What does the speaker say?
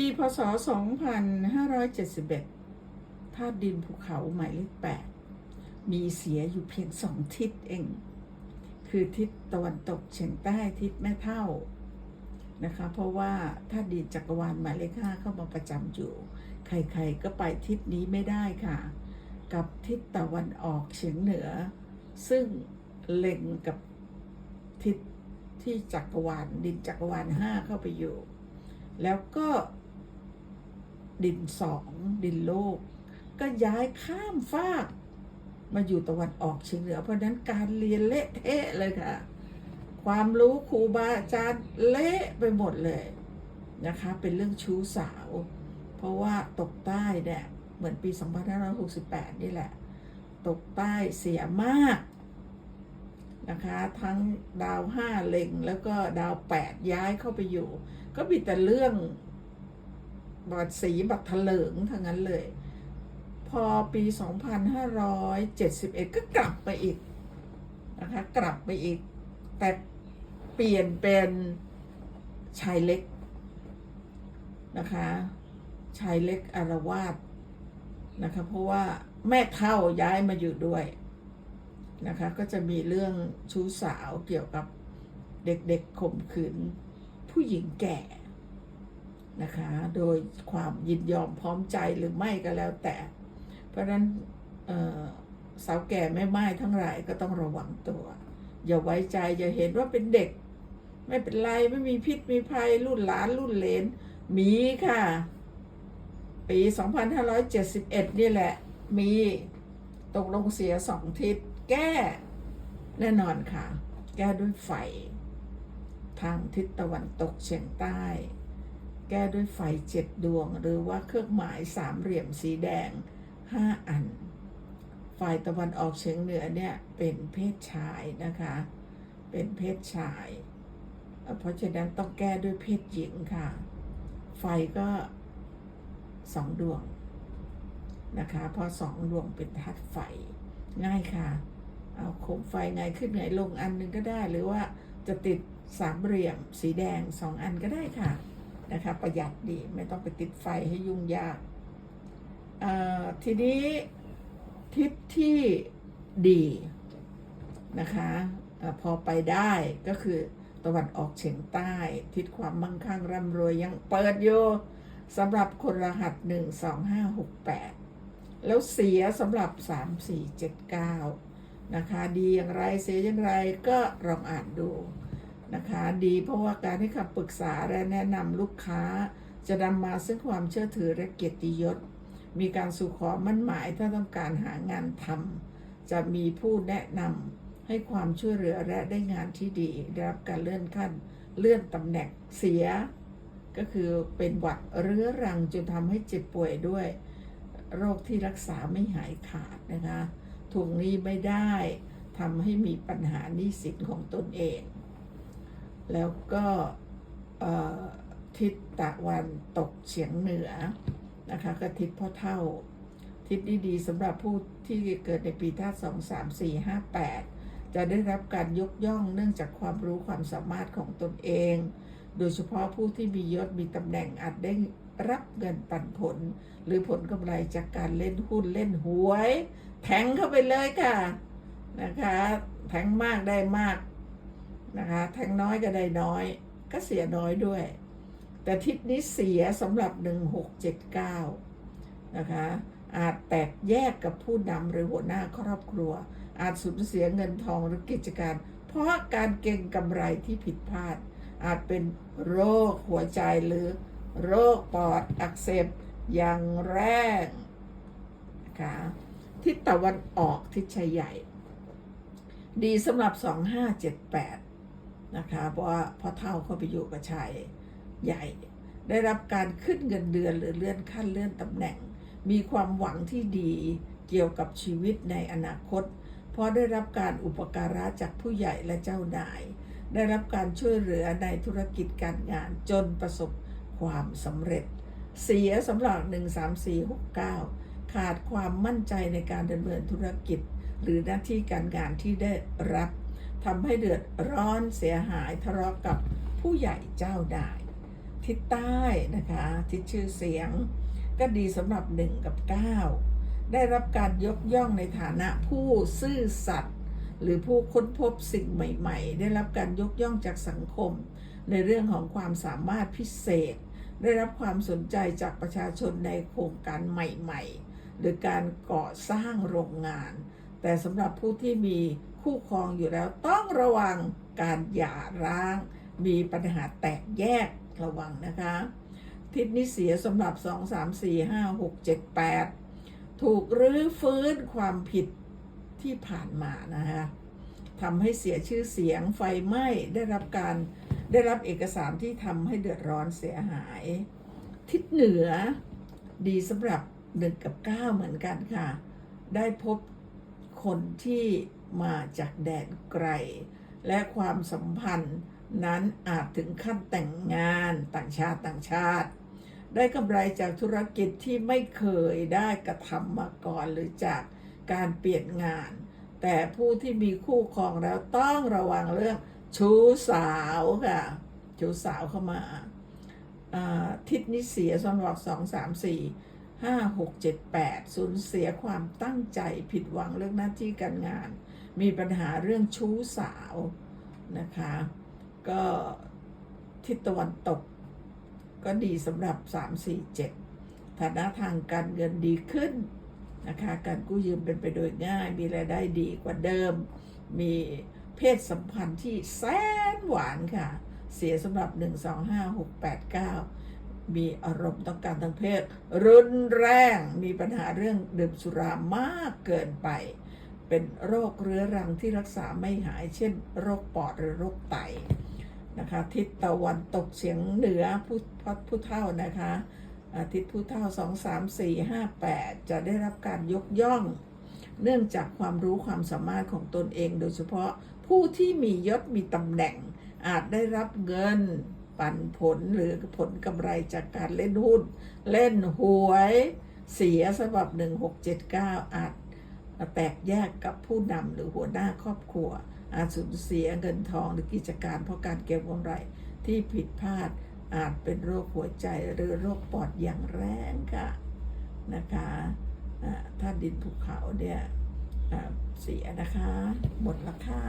ปีพศ 2571ธาตุดินภูเขาหมายเลข8มีเสียอยู่เพียงสองทิศเอง คือทิศตะวันตกเฉียงใต้ทิศแม่เท่านะคะ เพราะว่าธาตุดินจักรวาลหมายเลข5เข้ามาประจำอยู่ ใครๆก็ไปทิศนี้ไม่ได้ค่ะ กับทิศตะวันออกเฉียงเหนือ ซึ่งเล็งกับทิศที่จักรวาลดินจักรวาลห้าเข้าไปอยู่ แล้วก็ ดินสองดินโลก ก็ย้ายข้ามฟาก มาอยู่ตะวันออกเฉียงเหนือ เพราะนั้นการเรียนเละเทะเลยค่ะ ความรู้ครูบาอาจารย์เละไปหมดเลยนะคะ เป็นเรื่องชู้สาว เพราะว่าตกใต้เนี่ยเหมือนปี 2568 นี่แหละ ตกใต้เสียมากนะคะ ทั้งดาวห้าเล็งแล้วก็ดาวแปดย้ายเข้าไปอยู่ ก็มีแต่เรื่อง บอดสีบัตรเถลิงทั้งนั้นเลย พอปี 2571 ก็กลับไปอีกนะคะกลับไปอีก แต่เปลี่ยนเป็นชายเล็กนะคะชายเล็กอารวาสนะคะเพราะว่าแม่เท่าย้ายมาอยู่ด้วยนะคะก็จะมีเรื่องชู้สาวเกี่ยวกับเด็กๆข่มขืนผู้หญิงแก่ นะคะ โดยความยินยอมพร้อมใจหรือไม่ก็แล้วแต่ เพราะฉะนั้นสาวแก่แม่ไม้ทั้งหลายก็ต้องระวังตัว อย่าไว้ใจ อย่าเห็นว่าเป็นเด็ก ไม่เป็นไรไม่มีพิษมีภัยรุ่นหลานรุ่นเลนมีค่ะ ปี 2571 นี่แหละ มีตกลงเสียสองทิศแก้แน่นอนค่ะ แก้ด้วยไฟ ทางทิศตะวันตกเฉียงใต้ แก้ด้วยไฟเจ็ดดวง หรือว่าเครื่องหมายสามเหลี่ยมสีแดงห้าอัน ฝ่ายตะวันออกเฉียงเหนือเนี่ยเป็นเพศชายนะคะ เป็นเพศชาย เพราะฉะนั้นต้องแก้ด้วยเพศหญิงค่ะ ไฟก็สองดวงนะคะ เพราะสองดวงเป็นธาตุไฟง่ายค่ะ เอาโคมไฟไงขึ้นไงลงอันนึงก็ได้หรือว่าจะติดสามเหลี่ยมสีแดงสองอันก็ได้ค่ะ นะคะ ประหยัดดีไม่ต้องไปติดไฟให้ยุ่งยาก ทีนี้ทิศที่ดีนะคะออพอไปได้ก็คือตะวันออกเฉียงใต้ ทิศความมั่งคั่งร่ำรวยยังเปิดอยู่สำหรับคนรหัส 1 2 5 6 8 แล้วเสียสำหรับ 3 4 7 9 นะคะ ดีอย่างไรเสียอย่างไรก็ลองอ่านดู นะคะ ดีเพราะว่าการให้คำปรึกษาและแนะนำลูกค้า จะนำมาซึ่งความเชื่อถือและเกียรติยศ มีการสู่ขอมั่นหมายถ้าต้องการหางานทำจะมีผู้แนะนำให้ความช่วยเหลือและได้งานที่ดีได้รับการเลื่อนขั้น เลื่อนตำแหน่งเสีย ก็คือเป็นหวัดเรื้อรังจนทำให้เจ็บป่วยด้วย โรคที่รักษาไม่หายขาดนะคะทวงหนี้ไม่ได้ทำให้มีปัญหาหนี้สินของตนเอง แล้วก็ทิศตะวันตกเฉียงเหนือนะคะก็ทิศพ่อเท่า ทิศนี้ดีสำหรับผู้ที่เกิดในปีธาตุสองสามสี่ห้าแปดจะได้รับการยกย่องเนื่องจากความรู้ความสามารถของตนเอง โดยเฉพาะผู้ที่มียศมีตำแหน่งอาจได้รับเงินปันผล หรือผลกำไรจากการเล่นหุ้นเล่นหวย แทงเข้าไปเลยค่ะนะคะ แทงมากได้มาก นะคะแทงน้อยก็ได้น้อย ก็เสียน้อยด้วย แต่ทิศนี้เสียสำหรับ 1679 นะคะ อาจแตกแยกกับผู้นำหรือหัวหน้าครอบครัว อาจสูญเสียเงินทองหรือกิจการ เพราะการเก็งกำไรที่ผิดพลาด อาจเป็นโรคหัวใจหรือโรคปอดอักเสบอย่างแรงนะคะทิศตะวันออกทิศชัยใหญ่ ดีสำหรับ 2578 นะคะ เพราะว่าพ่อเท่าเข้าไปอยู่กับชายใหญ่ ได้รับการขึ้นเงินเดือนหรือเลื่อนขั้นเลื่อนตำแหน่ง มีความหวังที่ดีเกี่ยวกับชีวิตในอนาคต เพราะได้รับการอุปการะจากผู้ใหญ่และเจ้านาย ได้รับการช่วยเหลือในธุรกิจการงานจนประสบความสำเร็จ เสียสำหรับ 13469 ขาดความมั่นใจในการดำเนินธุรกิจ หรือหน้าที่การงานที่ได้รับ ทำให้เดือดร้อนเสียหายทะเลาะกับผู้ใหญ่เจ้านายทิศใต้นะคะทิศชื่อเสียง ก็ดีสำหรับ 1 กับ 9 ได้รับการยกย่องในฐานะผู้ซื่อสัตย์หรือผู้ค้นพบสิ่งใหม่ๆ ได้รับการยกย่องจากสังคม ในเรื่องของความสามารถพิเศษ ได้รับความสนใจจากประชาชนในโครงการใหม่ๆ หรือการก่อสร้างโรงงาน แต่สำหรับผู้ที่มี คู่ครองอยู่แล้วต้องระวังการหย่าร้าง มีปัญหาแตกแยกระวังนะคะ ทิศนี้เสียสำหรับ 2 3 4 5 6 7 8 ถูกรื้อฟื้นความผิดที่ผ่านมานะคะทำให้เสียชื่อเสียงไฟไหม้ได้รับการได้รับเอกสารที่ทำให้เดือดร้อนเสียหาย ทิศเหนือดีสำหรับหนึ่งกับ9เหมือนกันค่ะ ได้พบคนที่ มาจากแดนไกล และความสัมพันธ์นั้นอาจถึงขั้นแต่งงานต่างชาติต่างชาติ ได้กำไรจากธุรกิจที่ไม่เคยได้กระทำมาก่อนหรือจากการเปลี่ยนงาน แต่ผู้ที่มีคู่ครองแล้วต้องระวังเรื่องชู้สาวค่ะชู้สาวเข้ามาทิศนิเสียสำหรับสองสามสี่ห้าหกเจ็ดแปดสูญเสียความตั้งใจผิดหวังเรื่องหน้าที่การงาน มีปัญหาเรื่องชู้สาวนะคะ ก็ทิศตะวันตก ก็ดีสำหรับ 3 4 7 ฐานะทางการเงินดีขึ้นนะคะ การกู้ยืมเป็นไปโดยง่าย มีรายได้ดีกว่าเดิม มีเพศสัมพันธ์ที่แสนหวานค่ะ เสียสำหรับ 1 2 5 6 8 9มีอารมณ์ต้องการทางเพศรุนแรง มีปัญหาเรื่องดื่มสุรามากเกินไป เป็นโรคเรื้อรังที่รักษาไม่หาย เช่น โรคปอดหรือโรคไตนะคะทิศตะวันตกเฉียงเหนือผู้พัดผู้เท่านะคะอาทิศผู้เท่า 2 3 4 5 8 จะได้รับการยกย่อง เนื่องจากความรู้ความสามารถของตนเอง โดยเฉพาะผู้ที่มียศมีตำแหน่ง อาจได้รับเงินปันผลหรือผลกำไรจากการเล่นหุ้น เล่นหวย เสียสำหรับ 1679 อาจ แตกแยกกับผู้นำหรือหัวหน้าครอบครัว อาจสูญเสียเงินทองหรือกิจการเพราะการเก็บกำไรที่ผิดพลาดอาจเป็นโรคหัวใจหรือโรคปอดอย่างแรงค่ะนะคะถ้าดินภูเขาเนี่ยเสียนะคะ หมดราคา